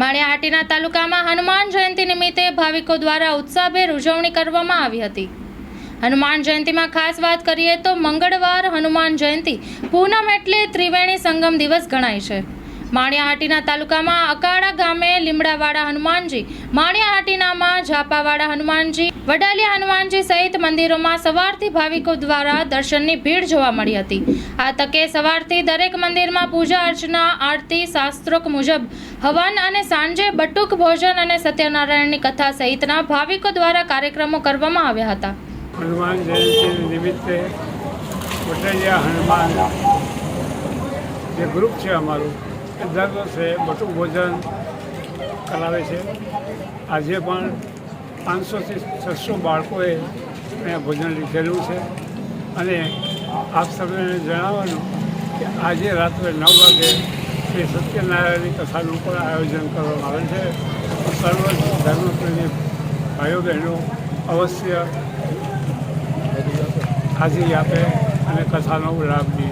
માળિયાહાટીના તાલુકામાં હનુમાન જયંતિ નિમિત્તે ભાવિકો દ્વારા ઉત્સાહભેર ઉજવણી કરવામાં આવી હતી. હનુમાન જયંતિમાં ખાસ વાત કરીએ તો મંગળવાર હનુમાન જયંતિ પૂનમ એટલે ત્રિવેણી સંગમ દિવસ ગણાય છે. માળિયાહાટીના તાલુકામાં અકાળા ગામે લીમડાવાળા હનુમાનજી, માણિયાહાટીનામાં ઝાપાવાળા હનુમાનજી વડાલિયા હનુમાનજી સહિત મંદિરોમાં સવારથી ભાવિકો દ્વારા દર્શનની ભીડ જોવા મળી હતી. આ તકે સવારથી દરેક મંદિરમાં પૂજા અર્ચના, આરતી શાસ્ત્રોક મુજબ હવન અને સાંજે બટુક ભોજન અને સત્યનારાયણની કથા સહિતના ભાવિકો દ્વારા કાર્યક્રમો કરવામાં આવ્યા હતા. હનુમાન જયંતિ નિમિત્તે કોટડિયા હનુમાન જે ગ્રુપ છે અમારું દર વર્ષે બટુક ભોજન કરાવે છે. આજે પણ પાંચસોથી છસો બાળકોએ અહીંયા ભોજન લીધેલું છે. અને આપ સૌને જણાવવાનું કે આજે રાત્રે નવ વાગે શ્રી સત્યનારાયણની કથાનું પણ આયોજન કરવામાં આવે છે. સર્વ ધર્મપ્રેમી ભાઈઓ બહેનો અવશ્ય હાજરી આપે અને કથાનો લાભ લે.